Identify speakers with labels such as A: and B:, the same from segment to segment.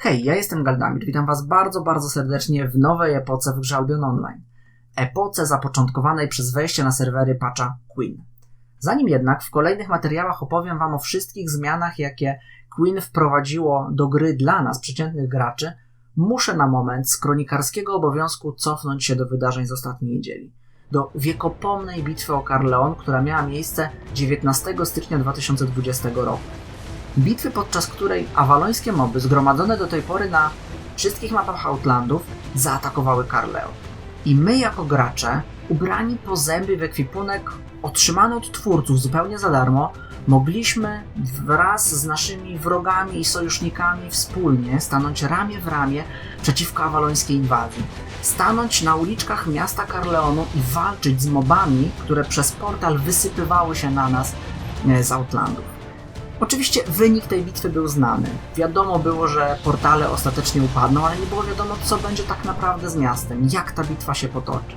A: Hej, ja jestem Galdamir, witam Was bardzo, bardzo serdecznie w nowej epoce w grze Albion Online. Epoce zapoczątkowanej przez wejście na serwery patcha Queen. Zanim jednak w kolejnych materiałach opowiem Wam o wszystkich zmianach, jakie Queen wprowadziło do gry dla nas, przeciętnych graczy, muszę na moment z kronikarskiego obowiązku cofnąć się do wydarzeń z ostatniej niedzieli. Do wiekopomnej bitwy o Carleon, która miała miejsce 19 stycznia 2020 roku. Bitwy, podczas której awalońskie moby zgromadzone do tej pory na wszystkich mapach Outlandów zaatakowały Carleon. I my jako gracze, ubrani po zęby w ekwipunek otrzymany od twórców zupełnie za darmo, mogliśmy wraz z naszymi wrogami i sojusznikami wspólnie stanąć ramię w ramię przeciwko awalońskiej inwazji. Stanąć na uliczkach miasta Carleonu i walczyć z mobami, które przez portal wysypywały się na nas e, z Outlandów. Oczywiście wynik tej bitwy był znany. Wiadomo było, że portale ostatecznie upadną, ale nie było wiadomo, co będzie tak naprawdę z miastem, jak ta bitwa się potoczy.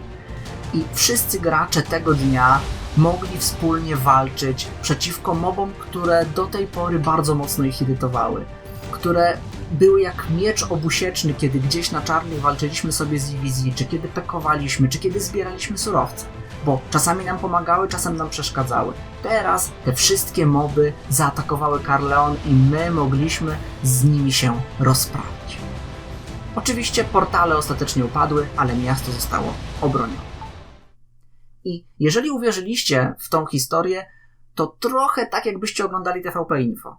A: I wszyscy gracze tego dnia mogli wspólnie walczyć przeciwko mobom, które do tej pory bardzo mocno ich irytowały, które były jak miecz obusieczny, kiedy gdzieś na czarnych walczyliśmy sobie z EVZ, czy kiedy pekowaliśmy, czy kiedy zbieraliśmy surowce bo czasami nam pomagały, czasem nam przeszkadzały. Teraz te wszystkie moby zaatakowały Carleon i my mogliśmy z nimi się rozprawić. Oczywiście portale ostatecznie upadły, ale miasto zostało obronione. I jeżeli uwierzyliście w tą historię, to trochę tak jakbyście oglądali TVP Info.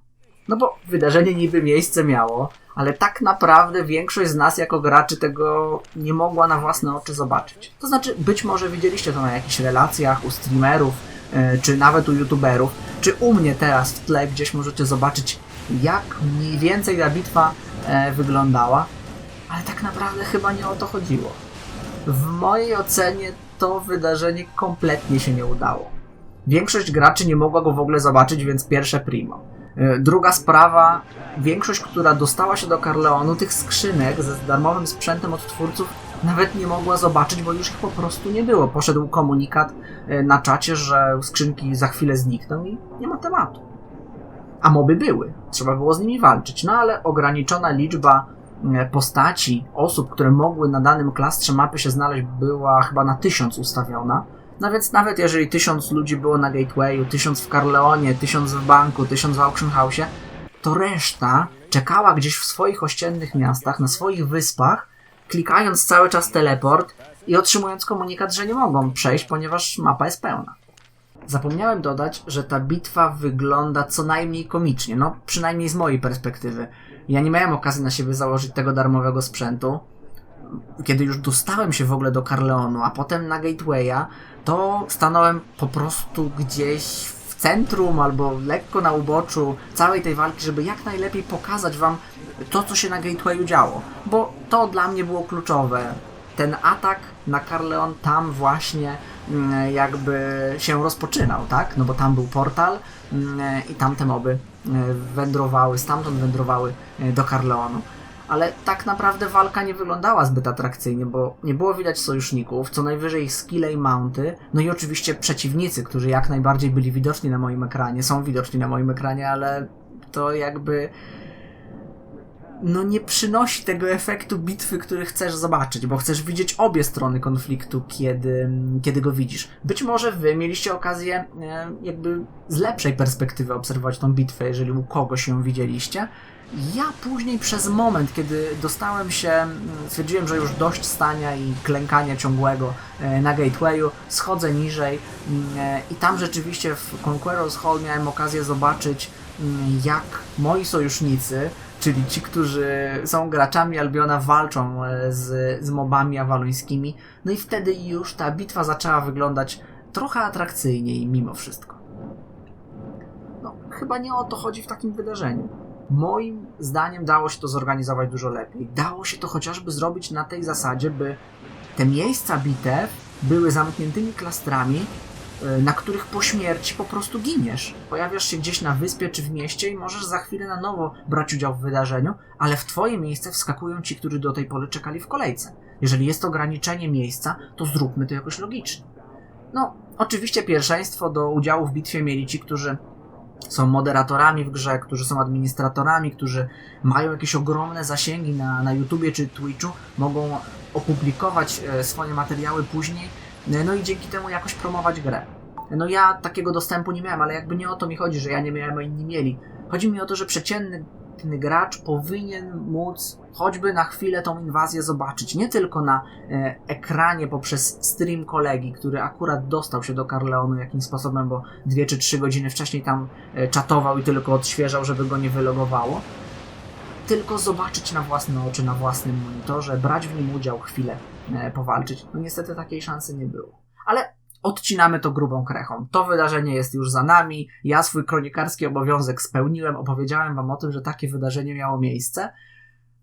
A: No bo wydarzenie niby miejsce miało, ale tak naprawdę większość z nas jako graczy tego nie mogła na własne oczy zobaczyć. To znaczy, być może widzieliście to na jakichś relacjach u streamerów, yy, czy nawet u youtuberów, czy u mnie teraz w tle gdzieś możecie zobaczyć, jak mniej więcej ta bitwa yy, wyglądała, ale tak naprawdę chyba nie o to chodziło. W mojej ocenie to wydarzenie kompletnie się nie udało. Większość graczy nie mogła go w ogóle zobaczyć, więc pierwsze primo. E, druga sprawa, większość, która dostała się do Carleonu, tych skrzynek ze darmowym sprzętem od twórców, nawet nie mogła zobaczyć, bo już ich po prostu nie było. Poszedł komunikat e, na czacie, że skrzynki za chwilę znikną i nie ma tematu. A moby były, trzeba było z nimi walczyć, no ale ograniczona liczba e, postaci, osób, które mogły na danym klastrze mapy się znaleźć, była chyba na tysiąc ustawiona no więc nawet jeżeli tysiąc ludzi było na Gatewayu, tysiąc w Carleonie, tysiąc w banku, tysiąc w Auction House, to reszta czekała gdzieś w swoich ościennych miastach, na swoich wyspach, klikając cały czas teleport i otrzymując komunikat, że nie mogą przejść, ponieważ mapa jest pełna. Zapomniałem dodać, że ta bitwa wygląda co najmniej komicznie, no przynajmniej z mojej perspektywy. Ja nie miałem okazji na siebie założyć tego darmowego sprzętu. Kiedy już dostałem się w ogóle do Carleonu, a potem na Gatewaya, to stanąłem po prostu gdzieś w centrum albo lekko na uboczu całej tej walki, żeby jak najlepiej pokazać wam to, co się na Gatewayu działo, bo to dla mnie było kluczowe. Ten atak na Carleon tam właśnie mm, jakby się rozpoczynał, tak? No bo tam był portal mm, i tamte moby e, wędrowały, stamtąd wędrowały e, do Carleonu ale tak naprawdę walka nie wyglądała zbyt atrakcyjnie, bo nie było widać sojuszników, co najwyżej ich skille i mounty, no i oczywiście przeciwnicy, którzy jak najbardziej byli widoczni na moim ekranie, są widoczni na moim ekranie, ale to jakby no nie przynosi tego efektu bitwy, który chcesz zobaczyć, bo chcesz widzieć obie strony konfliktu, kiedy, kiedy go widzisz. Być może wy mieliście okazję e, jakby z lepszej perspektywy obserwować tą bitwę, jeżeli u kogoś ją widzieliście, ja później przez moment, kiedy dostałem się, mm, stwierdziłem, że już dość stania i klękania ciągłego e, na Gatewayu, schodzę niżej mm, e, i tam rzeczywiście w Conqueror's Hall miałem okazję zobaczyć, mm, jak moi sojusznicy, czyli ci, którzy są graczami Albiona, walczą e, z, z mobami awalońskimi. No i wtedy już ta bitwa zaczęła wyglądać trochę atrakcyjniej mimo wszystko. No, chyba nie o to chodzi w takim wydarzeniu. Moim zdaniem dało się to zorganizować dużo lepiej. Dało się to chociażby zrobić na tej zasadzie, by te miejsca bitew były zamkniętymi klastrami, e, na których po śmierci po prostu giniesz. Pojawiasz się gdzieś na wyspie czy w mieście i możesz za chwilę na nowo brać udział w wydarzeniu, ale w twoje miejsce wskakują ci, którzy do tej pory czekali w kolejce. Jeżeli jest ograniczenie miejsca, to zróbmy to jakoś logicznie. No, oczywiście pierwszeństwo do udziału w bitwie mieli ci, którzy są moderatorami w grze, którzy są administratorami, którzy mają jakieś ogromne zasięgi na, na YouTubie czy Twitchu, mogą opublikować e, swoje materiały później, e, no i dzięki temu jakoś promować grę. No ja takiego dostępu nie miałem, ale jakby nie o to mi chodzi, że ja nie miałem, a inni mieli. Chodzi mi o to, że przeciętny gracz powinien móc choćby na chwilę tą inwazję zobaczyć. Nie tylko na e, ekranie poprzez stream kolegi, który akurat dostał się do Carleonu jakimś sposobem, bo dwie czy trzy godziny wcześniej tam e, czatował i tylko odświeżał, żeby go nie wylogowało. Tylko zobaczyć na własne oczy, na własnym monitorze, brać w nim udział, chwilę e, powalczyć. No niestety takiej szansy nie było. Ale odcinamy to grubą krechą. To wydarzenie jest już za nami. Ja swój kronikarski obowiązek spełniłem, opowiedziałem wam o tym, że takie wydarzenie miało miejsce,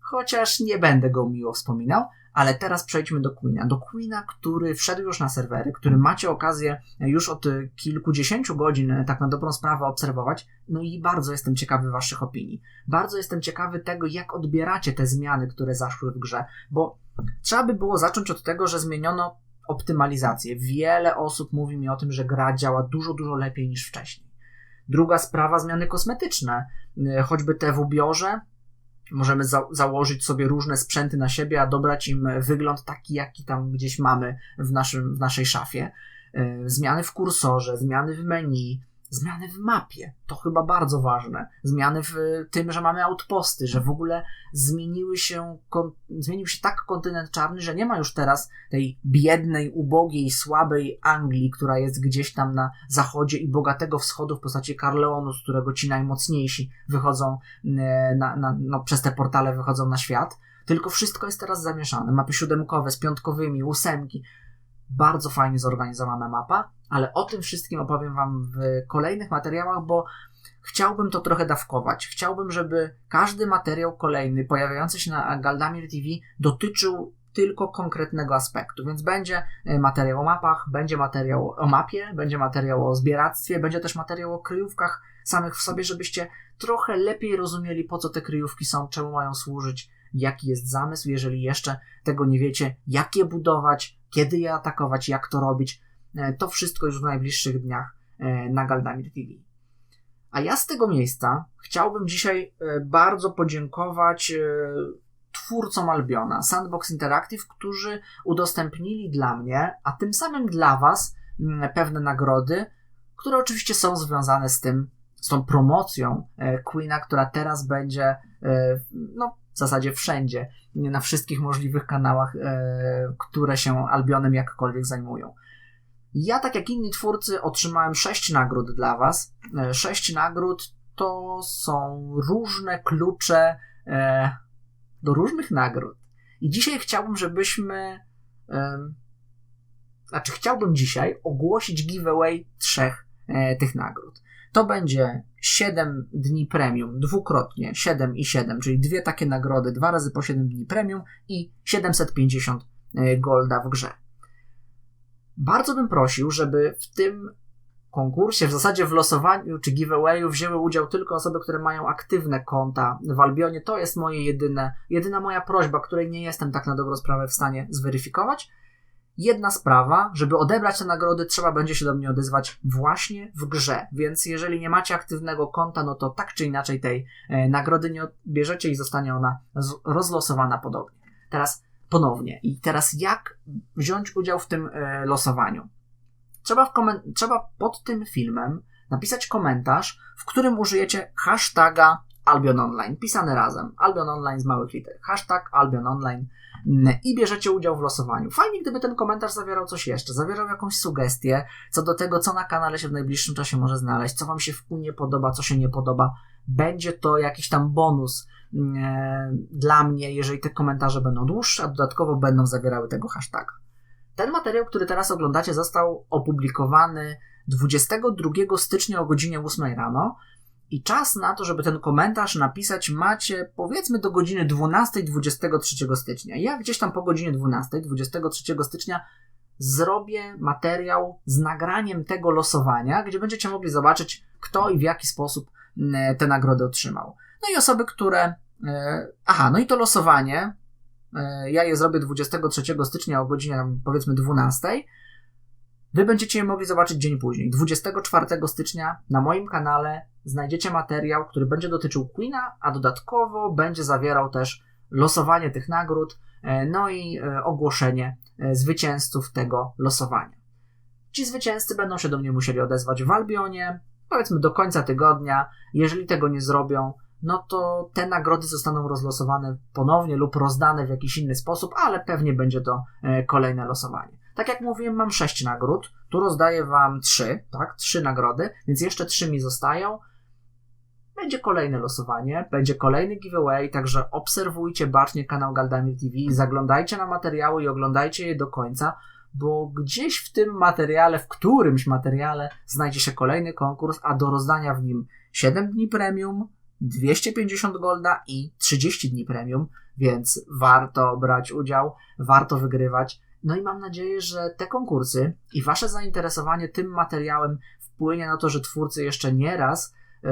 A: chociaż nie będę go miło wspominał. Ale teraz przejdźmy do Queena. Do Queena, który wszedł już na serwery, który macie okazję już od kilkudziesięciu godzin tak na dobrą sprawę obserwować. No i bardzo jestem ciekawy Waszych opinii. Bardzo jestem ciekawy tego, jak odbieracie te zmiany, które zaszły w grze, bo trzeba by było zacząć od tego, że zmieniono optymalizację. Wiele osób mówi mi o tym, że gra działa dużo, dużo lepiej niż wcześniej. Druga sprawa, zmiany kosmetyczne. E, choćby te w ubiorze, możemy za założyć sobie różne sprzęty na siebie, a dobrać im wygląd taki, jaki tam gdzieś mamy w, naszym, w naszej szafie. E, zmiany w kursorze, zmiany w menu, Zmiany w mapie, to chyba bardzo ważne. Zmiany w tym, że mamy outposty, że w ogóle zmieniły się, zmienił się tak kontynent czarny, że nie ma już teraz tej biednej, ubogiej, słabej Anglii, która jest gdzieś tam na zachodzie i bogatego wschodu w postaci Carleonu, z którego ci najmocniejsi wychodzą e, na, na, no, przez te portale wychodzą na świat. Tylko wszystko jest teraz zamieszane. Mapy siódemkowe z piątkowymi, ósemki. Bardzo fajnie zorganizowana mapa ale o tym wszystkim opowiem Wam w kolejnych materiałach, bo chciałbym to trochę dawkować. Chciałbym, żeby każdy materiał kolejny pojawiający się na Galdamir TV dotyczył tylko konkretnego aspektu, więc będzie e, materiał o mapach, będzie materiał o mapie, będzie materiał o zbieractwie, będzie też materiał o kryjówkach samych w sobie, żebyście trochę lepiej rozumieli, po co te kryjówki są, czemu mają służyć, jaki jest zamysł, jeżeli jeszcze tego nie wiecie, jak je budować, kiedy je atakować, jak to robić, E, to wszystko już w najbliższych dniach e, na Galdamir TV. A ja z tego miejsca chciałbym dzisiaj e, bardzo podziękować twórcom Albiona, Sandbox Interactive, którzy udostępnili dla mnie, a tym samym dla Was pewne nagrody, które oczywiście są związane z tym, z tą promocją Queena, która teraz będzie no, w zasadzie wszędzie, na wszystkich możliwych kanałach, które się Albionem jakkolwiek zajmują. Ja, tak jak inni twórcy, otrzymałem sześć nagród dla Was. E, sześć nagród to są różne klucze e, do różnych nagród. I dzisiaj chciałbym, żebyśmy. E, znaczy, chciałbym dzisiaj ogłosić giveaway trzech e, tych nagród. To będzie 7 dni premium, dwukrotnie 7 i 7, czyli dwie takie nagrody, dwa razy po 7 dni premium i 750 e, golda w grze. Bardzo bym prosił, żeby w tym konkursie, w zasadzie w losowaniu czy giveawayu wzięły udział tylko osoby, które mają aktywne konta w Albionie. To jest moje jedyne, jedyna moja prośba, której nie jestem tak na dobrą sprawę w stanie zweryfikować. Jedna sprawa, żeby odebrać te nagrody, trzeba będzie się do mnie odezwać właśnie w grze. Więc jeżeli nie macie aktywnego konta, no to tak czy inaczej tej e, nagrody nie odbierzecie i zostanie ona rozlosowana podobnie. Teraz ponownie. I teraz jak wziąć udział w tym e, losowaniu? Trzeba, w trzeba pod tym filmem napisać komentarz, w którym użyjecie hashtaga Albion Online, pisane razem. Albion Online z małych liter. Hashtag Albion Online mm, i bierzecie udział w losowaniu. Fajnie, gdyby ten komentarz zawierał coś jeszcze, zawierał jakąś sugestię co do tego, co na kanale się w najbliższym czasie może znaleźć, co Wam się w nie podoba, co się nie podoba. Będzie to jakiś tam bonus E, dla mnie, jeżeli te komentarze będą dłuższe, a dodatkowo będą zawierały tego hashtaga. Ten materiał, który teraz oglądacie, został opublikowany 22 stycznia o godzinie 8 rano i czas na to, żeby ten komentarz napisać macie powiedzmy do godziny 12 23 stycznia. Ja gdzieś tam po godzinie 12 23 stycznia zrobię materiał z nagraniem tego losowania, gdzie będziecie mogli zobaczyć, kto i w jaki sposób te nagrody otrzymał. No i osoby, które. E, aha, no i to losowanie. E, ja je zrobię 23 stycznia o godzinie powiedzmy 12. Wy będziecie je mogli zobaczyć dzień później. 24 stycznia na moim kanale znajdziecie materiał, który będzie dotyczył Queena, a dodatkowo będzie zawierał też losowanie tych nagród, e, no i e, ogłoszenie e, zwycięzców tego losowania. Ci zwycięzcy będą się do mnie musieli odezwać w Albionie, powiedzmy do końca tygodnia. Jeżeli tego nie zrobią, no to te nagrody zostaną rozlosowane ponownie lub rozdane w jakiś inny sposób, ale pewnie będzie to kolejne losowanie. Tak jak mówiłem, mam sześć nagród, tu rozdaję wam trzy, tak, trzy nagrody, więc jeszcze trzy mi zostają. Będzie kolejne losowanie, będzie kolejny giveaway, także obserwujcie bacznie kanał Galdamir TV, zaglądajcie na materiały i oglądajcie je do końca, bo gdzieś w tym materiale, w którymś materiale znajdzie się kolejny konkurs, a do rozdania w nim 7 dni premium, 250 golda i 30 dni premium, więc warto brać udział, warto wygrywać. No i mam nadzieję, że te konkursy i wasze zainteresowanie tym materiałem wpłynie na to, że twórcy jeszcze nie raz yy,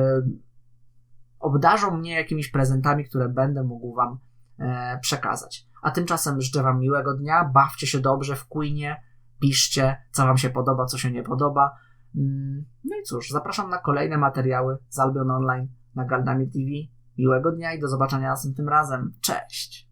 A: obdarzą mnie jakimiś prezentami, które będę mógł wam e, przekazać. A tymczasem życzę wam miłego dnia, bawcie się dobrze w Queenie, piszcie, co wam się podoba, co się nie podoba. Mm, no i cóż, zapraszam na kolejne materiały z Albion Online na Galdami TV. Miłego dnia i do zobaczenia następnym razem. Cześć!